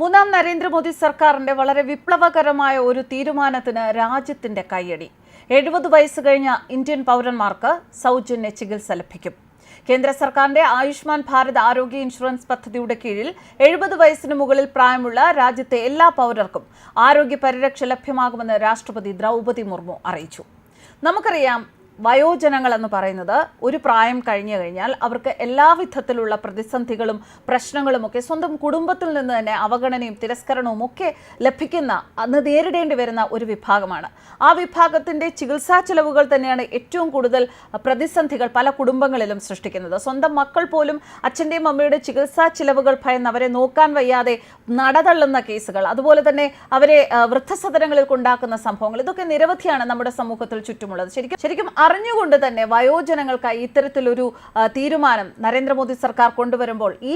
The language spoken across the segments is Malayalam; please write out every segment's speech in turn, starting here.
മൂന്നാം നരേന്ദ്രമോദി സർക്കാരിന്റെ വളരെ വിപ്ലവകരമായ ഒരു തീരുമാനത്തിന് രാജ്യത്തിന്റെ കൈയടി എഴുപത് വയസ്സ് കഴിഞ്ഞ ഇന്ത്യൻ പൗരന്മാർക്ക് സൗജന്യ ചികിത്സ ലഭിക്കും. കേന്ദ്ര സർക്കാരിന്റെ ആയുഷ്മാൻ ഭാരത് ആരോഗ്യ ഇൻഷുറൻസ് പദ്ധതിയുടെ കീഴിൽ എഴുപത് വയസ്സിന് മുകളിൽ പ്രായമുള്ള രാജ്യത്തെ എല്ലാ പൗരർക്കും ആരോഗ്യ പരിരക്ഷ ലഭ്യമാകുമെന്ന് രാഷ്ട്രപതി ദ്രൗപതി മുർമു അറിയിച്ചു. നമുക്കറിയാം വയോജനങ്ങൾ എന്ന് പറയുന്നത് ഒരു പ്രായം കഴിഞ്ഞു കഴിഞ്ഞാൽ അവർക്ക് എല്ലാവിധത്തിലുള്ള പ്രതിസന്ധികളും പ്രശ്നങ്ങളും ഒക്കെ സ്വന്തം കുടുംബത്തിൽ നിന്ന് തന്നെ അവഗണനയും തിരസ്കരണവും ഒക്കെ ലഭിക്കുന്ന അന്ന് നേരിടേണ്ടി വരുന്ന ഒരു വിഭാഗമാണ്. ആ വിഭാഗത്തിന്റെ ചികിത്സാ ചെലവുകൾ തന്നെയാണ് ഏറ്റവും കൂടുതൽ പ്രതിസന്ധികൾ പല കുടുംബങ്ങളിലും സൃഷ്ടിക്കുന്നത്. സ്വന്തം മക്കൾ പോലും അച്ഛന്റെയും അമ്മയുടെ ചികിത്സാ ചിലവുകൾ ഭയന്ന് അവരെ നോക്കാൻ വയ്യാതെ നടതള്ളുന്ന കേസുകൾ അതുപോലെ തന്നെ അവരെ വൃദ്ധസദനങ്ങളിൽ കൊണ്ടാക്കുന്ന സംഭവങ്ങൾ ഇതൊക്കെ നിരവധിയാണ് നമ്മുടെ സമൂഹത്തിൽ ചുറ്റുമുള്ളത്. ശരിക്കും ശരിക്കും അറിഞ്ഞുകൊണ്ട് തന്നെ വയോജനങ്ങൾക്കായി ഇത്തരത്തിലൊരു തീരുമാനം നരേന്ദ്രമോദി സർക്കാർ കൊണ്ടുവരുമ്പോൾ ഈ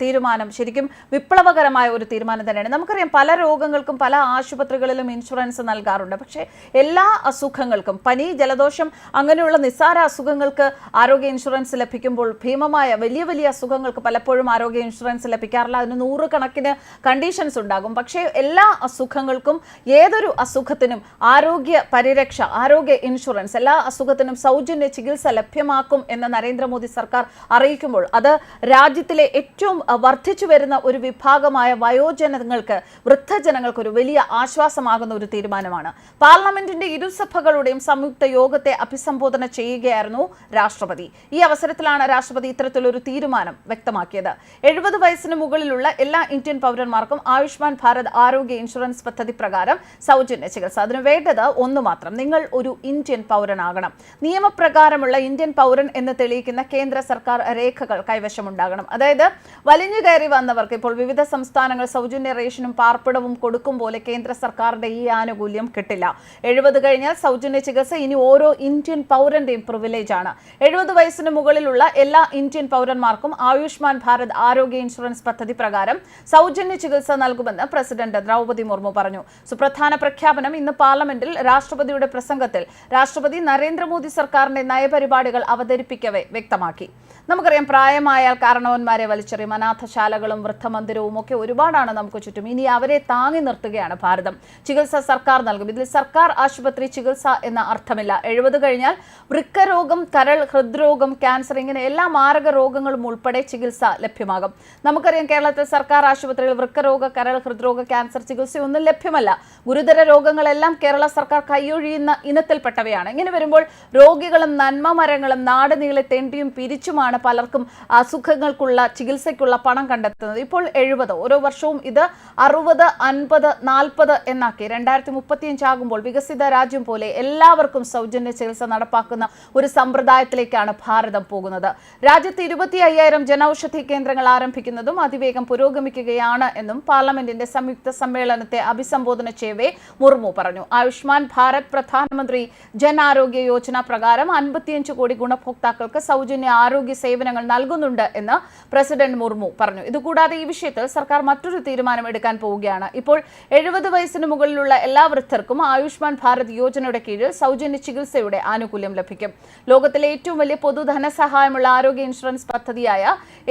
തീരുമാനം ശരിക്കും വിപ്ലവകരമായ ഒരു തീരുമാനം തന്നെയാണ്. നമുക്കറിയാം പല രോഗങ്ങൾക്കും പല ആശുപത്രികളിലും ഇൻഷുറൻസ് നൽകാറുണ്ട്. പക്ഷേ എല്ലാ അസുഖങ്ങൾക്കും പനി ജലദോഷം അങ്ങനെയുള്ള നിസ്സാര അസുഖങ്ങൾക്ക് ആരോഗ്യ ഇൻഷുറൻസ് ലഭിക്കുമ്പോൾ ഭീമമായ വലിയ വലിയ അസുഖങ്ങൾക്ക് പലപ്പോഴും ആരോഗ്യ ഇൻഷുറൻസ് ലഭിക്കാറില്ല. അതിന് നൂറുകണക്കിന് കണ്ടീഷൻസ് ഉണ്ടാകും. പക്ഷേ എല്ലാ അസുഖങ്ങൾക്കും ഏതൊരു അസുഖത്തിനും ആരോഗ്യ പരിരക്ഷ ആരോഗ്യ ഇൻഷുറൻസ് എല്ലാ അസുഖത്തിനും സൗജന്യ ചികിത്സ ലഭ്യമാക്കും എന്ന് നരേന്ദ്രമോദി സർക്കാർ അറിയിക്കുമ്പോൾ അത് രാജ്യത്തിലെ ഏറ്റവും വർദ്ധിച്ചു വരുന്ന ഒരു വിഭാഗമായ വയോജനങ്ങൾക്ക് വൃദ്ധജനങ്ങൾക്ക് ഒരു വലിയ ആശ്വാസമാകുന്ന ഒരു തീരുമാനമാണ്. പാർലമെന്റിന്റെ ഇരുസഭകളുടെയും സംയുക്ത യോഗത്തെ അഭിസംബോധന ചെയ്യുകയായിരുന്നു രാഷ്ട്രപതി. ഈ അവസരത്തിലാണ് രാഷ്ട്രപതി ഇത്തരത്തിലൊരു തീരുമാനം വ്യക്തമാക്കിയത്. എഴുപത് വയസ്സിന് മുകളിലുള്ള എല്ലാ ഇന്ത്യൻ പൗരന്മാർക്കും ആയുഷ്മാൻ ഭാരത് ആരോഗ്യ ഇൻഷുറൻസ് പദ്ധതി പ്രകാരം സൗജന്യ ചികിത്സ. അതിന് വേണ്ടത് ഒന്ന് മാത്രം. നിങ്ങൾ ഒരു ഇന്ത്യൻ പൗരനാകണം. നിയമപ്രകാരമുള്ള ഇന്ത്യൻ പൗരൻ എന്ന് തെളിയിക്കുന്ന കേന്ദ്ര സർക്കാർ രേഖകൾ കൈവശമുണ്ടാകണം. അതായത് വലിഞ്ഞു കയറി വന്നവർക്ക് ഇപ്പോൾ വിവിധ സംസ്ഥാനങ്ങൾ സൗജന്യ റേഷനും പാർപ്പിടവും കൊടുക്കും പോലെ കേന്ദ്ര സർക്കാരിന്റെ ഈ ആനുകൂല്യം കിട്ടില്ല. എഴുപത് കഴിഞ്ഞാൽ സൗജന്യ ചികിത്സ ഇനി ഓരോ ഇന്ത്യൻ പൗരന്റെയും പ്രിവിലേജ് ആണ്. എഴുപത് വയസ്സിന് മുകളിലുള്ള എല്ലാ ഇന്ത്യൻ പൗരന്മാർക്കും ആയുഷ്മാൻ ഭാരത് ആരോഗ്യ ഇൻഷുറൻസ് പദ്ധതി പ്രകാരം സൗജന്യ ചികിത്സ നൽകുമെന്ന് പ്രസിഡന്റ് ദ്രൗപദി മുർമു പറഞ്ഞു. സുപ്രധാന പ്രഖ്യാപനം ഇന്ന് പാർലമെന്റിൽ രാഷ്ട്രപതിയുടെ പ്രസംഗത്തിൽ. രാഷ്ട്രപതി നരേന്ദ്രമോദി സർക്കാരിന്റെ നയപരിപാടികൾ അവതരിപ്പിക്കവെ വ്യക്തമാക്കി നമുക്കറിയാം പ്രായമായാൽ കാരണവന്മാരെ വലിച്ചെറിയും അനാഥശാലകളും വൃദ്ധമന്ദിരവും ഒക്കെ ഒരുപാടാണ് നമുക്ക് ചുറ്റും. ഇനി അവരെ താങ്ങി നിർത്തുകയാണ് ഭാരതം. ചികിത്സ സർക്കാർ നൽകും. ഇതിൽ സർക്കാർ ആശുപത്രി ചികിത്സ എന്ന അർത്ഥമില്ല. എഴുപത് കഴിഞ്ഞാൽ വൃക്കരോഗം കരൾ ഹൃദ്രോഗം ക്യാൻസർ ഇങ്ങനെ എല്ലാ മാരക രോഗങ്ങളും ഉൾപ്പെടെ ചികിത്സ ലഭ്യമാകും. നമുക്കറിയാം കേരളത്തിൽ സർക്കാർ ആശുപത്രിയിൽ വൃക്കരോഗ കരൾ ഹൃദ്രോഗ ക്യാൻസർ ചികിത്സയൊന്നും ലഭ്യമല്ല. ഗുരുതര രോഗങ്ങളെല്ലാം കേരള സർക്കാർ കൈയൊഴിയുന്ന ഇനത്തിൽപ്പെട്ടവയാണ്. ഇങ്ങനെ വരുമ്പോൾ രോഗികളും നന്മ മരങ്ങളും നീളെ തെണ്ടിയും പിരിച്ചുമാണ് പലർക്കും അസുഖങ്ങൾക്കുള്ള ചികിത്സയ്ക്കുള്ള പണം കണ്ടെത്തുന്നത്. ഇപ്പോൾ എഴുപത് ഓരോ വർഷവും ഇത് അറുപത് അൻപത് നാൽപ്പത് എന്നാക്കി രണ്ടായിരത്തി മുപ്പത്തിയഞ്ചാകുമ്പോൾ വികസിത രാജ്യം പോലെ എല്ലാവർക്കും സൗജന്യ ചികിത്സ നടപ്പാക്കുന്ന ഒരു സമ്പ്രദായത്തിലേക്കാണ് ഭാരതം പോകുന്നത്. രാജ്യത്ത് ഇരുപത്തി അയ്യായിരം ജനൌഷധി കേന്ദ്രങ്ങൾ ആരംഭിക്കുന്നതും അതിവേഗം പുരോഗമിക്കുകയാണ് എന്നും പാർലമെന്റിന്റെ സംയുക്ത സമ്മേളനത്തെ അഭിസംബോധന ചെയ്യവേ മുർമു പറഞ്ഞു. ആയുഷ്മാൻ ഭാരത് പ്രധാനമന്ത്രി ജൻ ആരോഗ്യ യോജന പ്രകാരം അൻപത്തിയഞ്ച് കോടി ഗുണഭോക്താക്കൾക്ക് സൗജന്യ ആരോഗ്യ സേവനങ്ങൾ നൽകുന്നുണ്ട് എന്ന് പ്രസിഡന്റ് മുർമു പറഞ്ഞു. ഇതുകൂടാതെ ഈ വിഷയത്തിൽ സർക്കാർ മറ്റൊരു തീരുമാനം എടുക്കാൻ പോവുകയാണ്. ഇപ്പോൾ എഴുപത് വയസ്സിന് മുകളിലുള്ള എല്ലാ വൃദ്ധർക്കും ആയുഷ്മാൻ ഭാരത് യോജനയുടെ കീഴിൽ സൗജന്യ ചികിത്സയുടെ ആനുകൂല്യം ലഭിക്കും. ലോകത്തിലെ ഏറ്റവും വലിയ പൊതുധനസഹായമുള്ള ആരോഗ്യ ഇൻഷുറൻസ് പദ്ധതിയായ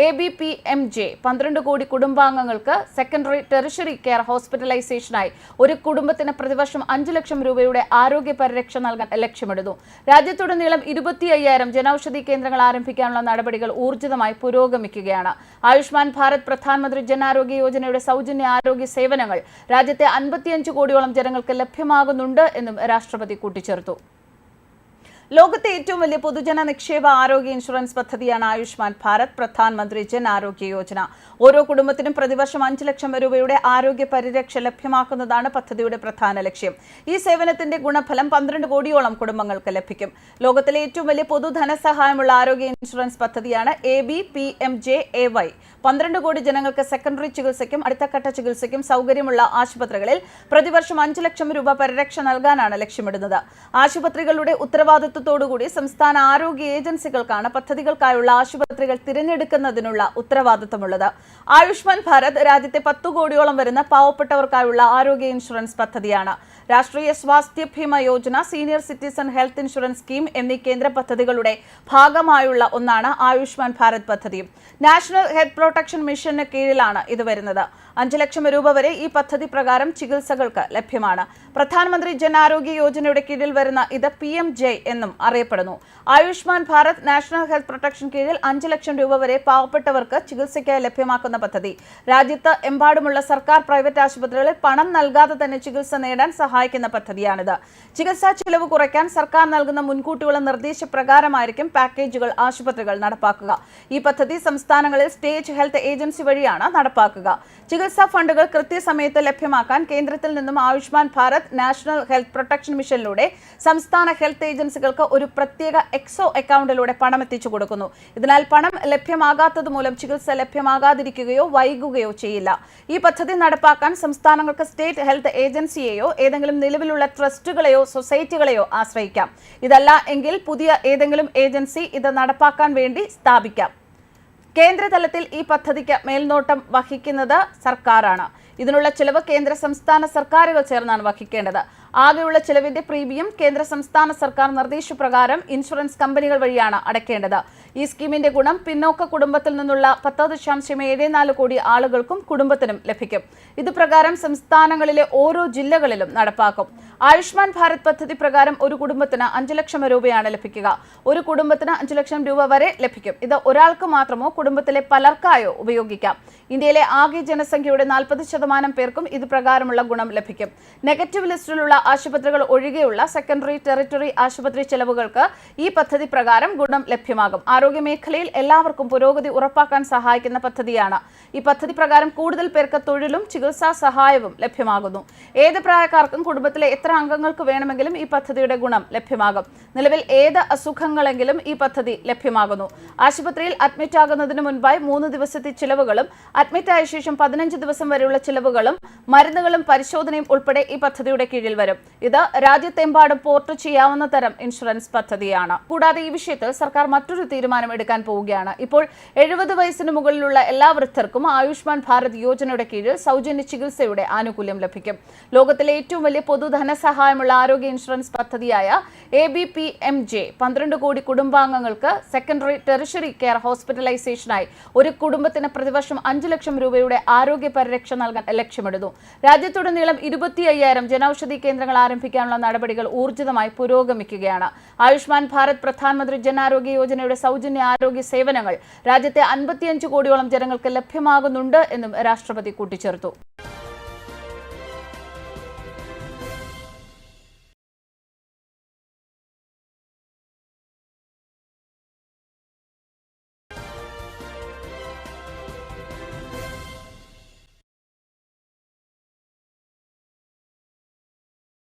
A B P M J പന്ത്രണ്ട് കോടി കുടുംബാംഗങ്ങൾക്ക് സെക്കൻഡറി ടെറിഷറി കെയർ ഹോസ്പിറ്റലൈസേഷനായി ഒരു കുടുംബത്തിന് പ്രതിവർഷം അഞ്ച് ലക്ഷം രൂപയുടെ ആരോഗ്യ പരിരക്ഷ നൽകാൻ ലക്ഷ്യമിടുന്നു. രാജ്യത്തുടനീളം ഇരുപത്തി അയ്യായിരം ജനൌഷധി കേന്ദ്രങ്ങൾ ആരംഭിക്കാനുള്ള നടപടികൾ ഊർജിതമായി പുരോഗമിക്കുകയാണ്. ആയുഷ്മാൻ ഭാരത് പ്രധാനമന്ത്രി ജനാരോഗ്യ യോജനയുടെ സൗജന്യ ആരോഗ്യ സേവനങ്ങൾ രാജ്യത്തെ അൻപത്തിയഞ്ച് കോടിയോളം ജനങ്ങൾക്ക് ലഭ്യമാകുന്നുണ്ട് എന്നും രാഷ്ട്രപതി കൂട്ടിച്ചേർത്തു. ലോകത്തെ ഏറ്റവും വലിയ പൊതുജന നിക്ഷേപ ആരോഗ്യ ഇൻഷുറൻസ് പദ്ധതിയാണ് ആയുഷ്മാൻ ഭാരത് പ്രധാനമന്ത്രി ജൻ ആരോഗ്യ യോജന. ഓരോ കുടുംബത്തിനും പ്രതിവർഷം അഞ്ച് ലക്ഷം രൂപയുടെ ആരോഗ്യ പരിരക്ഷ ലഭ്യമാക്കുന്നതാണ് പദ്ധതിയുടെ പ്രധാന ലക്ഷ്യം. ഈ സേവനത്തിന്റെ ഗുണഫലം പന്ത്രണ്ട് കോടിയോളം കുടുംബങ്ങൾക്ക് ലഭിക്കും. ലോകത്തിലെ ഏറ്റവും വലിയ പൊതുധനസഹായമുള്ള ആരോഗ്യ ഇൻഷുറൻസ് പദ്ധതിയാണ് A B P M J A Y. പന്ത്രണ്ട് കോടി ജനങ്ങൾക്ക് സെക്കൻഡറി ചികിത്സയ്ക്കും അടുത്തഘട്ട ചികിത്സയ്ക്കും സൗകര്യമുള്ള ആശുപത്രികളിൽ പ്രതിവർഷം അഞ്ച് ലക്ഷം രൂപ പരിരക്ഷ നൽകാനാണ് ലക്ഷ്യമിടുന്നത്. ആശുപത്രികളുടെ ഉത്തരവാദിത്വത്തോടുകൂടി സംസ്ഥാന ആരോഗ്യ ഏജൻസികൾക്കാണ് പദ്ധതികൾക്കായുള്ള ആശുപത്രികൾ തിരഞ്ഞെടുക്കുന്നതിനുള്ള ഉത്തരവാദിത്തമുള്ളത്. ആയുഷ്മാൻ ഭാരത് രാജ്യത്തെ പത്തു കോടിയോളം വരുന്ന പാവപ്പെട്ടവർക്കായുള്ള ആരോഗ്യ ഇൻഷുറൻസ് പദ്ധതിയാണ്. Rashtriya Swasthya Bima Yojana senior citizen health insurance scheme എന്നീ കേന്ദ്ര പദ്ധതികളുടെ ഭാഗമായുള്ള ഒന്നാണ് ആയുഷ്മാൻ ഭാരത് പദ്ധതി നാഷണൽ ഹെൽത്ത് പ്രൊട്ടക്ഷൻ മിഷന് കീഴിലാണ് ഇത് വരുന്നത്. അഞ്ച് ലക്ഷം രൂപ വരെ ഈ പദ്ധതി പ്രകാരം ചികിത്സകൾക്ക് ലഭ്യമാണ്. പ്രധാനമന്ത്രി ജനാരോഗ്യ യോജനയുടെ കീഴിൽ വരുന്ന ഇത് പി എം ജെ എന്നും അറിയപ്പെടുന്നു. Ayushman Bharat national health protection കീഴിൽ അഞ്ച് ലക്ഷം രൂപ വരെ പാവപ്പെട്ടവർക്ക് ചികിത്സയ്ക്കായി ലഭ്യമാക്കുന്ന പദ്ധതി. രാജ്യത്ത് എമ്പാടുമുള്ള സർക്കാർ പ്രൈവറ്റ് ആശുപത്രികളിൽ പണം നൽകാതെ തന്നെ ചികിത്സ നേടാൻ സഹായിക്കുന്ന പദ്ധതിയാണിത്. ചികിത്സാ ചെലവ് കുറയ്ക്കാൻ സർക്കാർ നൽകുന്ന മുൻകൂട്ടിയുള്ള നിർദ്ദേശപ്രകാരമായിരിക്കും പാക്കേജുകൾ ആശുപത്രികൾ നടപ്പാക്കുക. ഈ പദ്ധതി സംസ്ഥാനങ്ങളിൽ സ്റ്റേറ്റ് ഹെൽത്ത് ഏജൻസി വഴിയാണ് നടപ്പാക്കുക. ചികിത്സാ ഫണ്ടുകൾ കൃത്യസമയത്ത് ലഭ്യമാക്കാൻ കേന്ദ്രത്തിൽ നിന്നും Ayushman Bharat national health protection മിഷനിലൂടെ സംസ്ഥാന ഹെൽത്ത് ഏജൻസികൾക്ക് ഒരു പ്രത്യേക എക്സോ അക്കൗണ്ടിലൂടെ പണം എത്തിച്ചു കൊടുക്കുന്നു. ഇതിനാൽ പണം ലഭ്യമാകാത്തത് മൂലം ചികിത്സ ലഭ്യമാകാതിരിക്കുകയോ വൈകുകയോ ചെയ്യില്ല. ഈ പദ്ധതി നടപ്പാക്കാൻ സംസ്ഥാനങ്ങൾക്ക് സ്റ്റേറ്റ് ഹെൽത്ത് ഏജൻസിയെയോ ഏതെങ്കിലും നിലവിലുള്ള ട്രസ്റ്റുകളെയോ സൊസൈറ്റികളെയോ ആശ്രയിക്കാം. ഇതല്ല എങ്കിൽ പുതിയ ഏതെങ്കിലും ഏജൻസി ഇത് നടപ്പാക്കാൻ വേണ്ടി സ്ഥാപിക്കാം. കേന്ദ്രതലത്തിൽ ഈ പദ്ധതിക്ക് മേൽനോട്ടം വഹിക്കുന്നത് സർക്കാരാണ്. ഇതിനുള്ള ചിലവ് കേന്ദ്ര സംസ്ഥാന സർക്കാരുകൾ ചേർന്നാണ് വഹിക്കേണ്ടത്. ആകെയുള്ള ചിലവിന്റെ പ്രീമിയം കേന്ദ്ര സംസ്ഥാന സർക്കാർ നിർദ്ദേശപ്രകാരം ഇൻഷുറൻസ് കമ്പനികൾ വഴിയാണ് അടയ്ക്കേണ്ടത്. ഈ സ്കീമിന്റെ ഗുണം പിന്നോക്ക കുടുംബത്തിൽ നിന്നുള്ള പത്ത് ദശാംശം ഏഴ് നാല് കോടി ആളുകൾക്കും കുടുംബത്തിനും ലഭിക്കും. ഇതുപ്രകാരം സംസ്ഥാനങ്ങളിലെ ഓരോ ജില്ലകളിലും നടപ്പാക്കും. ആയുഷ്മാൻ ഭാരത് പദ്ധതി പ്രകാരം ഒരു കുടുംബത്തിന് അഞ്ച് ലക്ഷം രൂപയാണ് ലഭിക്കുക. ഒരു കുടുംബത്തിന് അഞ്ച് ലക്ഷം രൂപ വരെ ലഭിക്കും. ഇത് ഒരാൾക്ക് മാത്രമോ കുടുംബത്തിലെ പലർക്കായോ ഉപയോഗിക്കാം. ഇന്ത്യയിലെ ആകെ ജനസംഖ്യയുടെ നാൽപ്പത് ശതമാനം പേർക്കും ഇത് പ്രകാരമുള്ള ഗുണം ലഭിക്കും. നെഗറ്റീവ് ലിസ്റ്റിലുള്ള ആശുപത്രികൾ ഒഴികെയുള്ള സെക്കൻഡറി ടെറിറ്ററി ആശുപത്രി ചെലവുകൾക്ക് ഈ പദ്ധതി പ്രകാരം ഗുണം ലഭ്യമാകും. ആരോഗ്യ മേഖലയിൽ എല്ലാവർക്കും പുരോഗതി ഉറപ്പാക്കാൻ സഹായിക്കുന്ന പദ്ധതിയാണ്. ഈ പദ്ധതി പ്രകാരം കൂടുതൽ പേർക്ക് തൊഴിലും ചികിത്സാ സഹായവും ലഭ്യമാകുന്നു. ഏത് പ്രായക്കാർക്കും കുടുംബത്തിലെ എത്ര അംഗങ്ങൾക്ക് വേണമെങ്കിലും ഈ പദ്ധതിയുടെ ഗുണം ലഭ്യമാകും. നിലവിൽ ഏത് അസുഖങ്ങളെങ്കിലും ഈ പദ്ധതി ലഭ്യമാകുന്നു. ആശുപത്രിയിൽ അഡ്മിറ്റ് ആകുന്നതിന് മുൻപായി മൂന്ന് ദിവസത്തെ ചിലവുകളും അഡ്മിറ്റ് ആയ ശേഷം പതിനഞ്ച് ദിവസം വരെയുള്ള ചിലവുകളും മരുന്നുകളും പരിശോധനയും ഉൾപ്പെടെ ഈ പദ്ധതിയുടെ കീഴിൽ വരും. ഇത് രാജ്യത്തെമ്പാടും പോർട്ട് ചെയ്യാവുന്ന തരം ഇൻഷുറൻസ് പദ്ധതിയാണ്. കൂടാതെ ഈ വിഷയത്തിൽ സർക്കാർ മറ്റൊരു തീരുമാനം എടുക്കാൻ പോവുകയാണ്. ഇപ്പോൾ എഴുപത് വയസ്സിന് മുകളിലുള്ള എല്ലാ വൃദ്ധർക്കും ആയുഷ്മാൻ ഭാരത് യോജനയുടെ കീഴിൽ സൗജന്യ ചികിത്സയുടെ ആനുകൂല്യം ലഭിക്കും. ലോകത്തിലെ ഏറ്റവും വലിയ പൊതുധനസഹായമുള്ള ആരോഗ്യ ഇൻഷുറൻസ് പദ്ധതിയായ A B P M J പന്ത്രണ്ട് കോടി കുടുംബാംഗങ്ങൾക്ക് സെക്കൻഡറി ടെറിഷറി കെയർ ഹോസ്പിറ്റലൈസേഷനായി ഒരു കുടുംബത്തിന് പ്രതിവർഷം അഞ്ച് ലക്ഷം രൂപയുടെ ആരോഗ്യ പരിരക്ഷ നൽകാൻ ലക്ഷ്യമിടുന്നു. രാജ്യത്തുടനീളം ഇരുപത്തി അയ്യായിരം ജനൌഷധി കേന്ദ്രങ്ങൾ ആരംഭിക്കാനുള്ള നടപടികൾ ഊർജിതമായി പുരോഗമിക്കുകയാണ്. ആയുഷ്മാൻ ഭാരത് പ്രധാനമന്ത്രി ജനാരോഗ്യ യോജനയുടെ യോജനയുടെ സൗജന്യ ആരോഗ്യ സേവനങ്ങൾ രാജ്യത്തെ അൻപത്തിയഞ്ച് കോടിയോളം ജനങ്ങൾക്ക് ലഭ്യമാകുന്നുണ്ട് എന്നും രാഷ്ട്രപതി കൂട്ടിച്ചേർത്തു.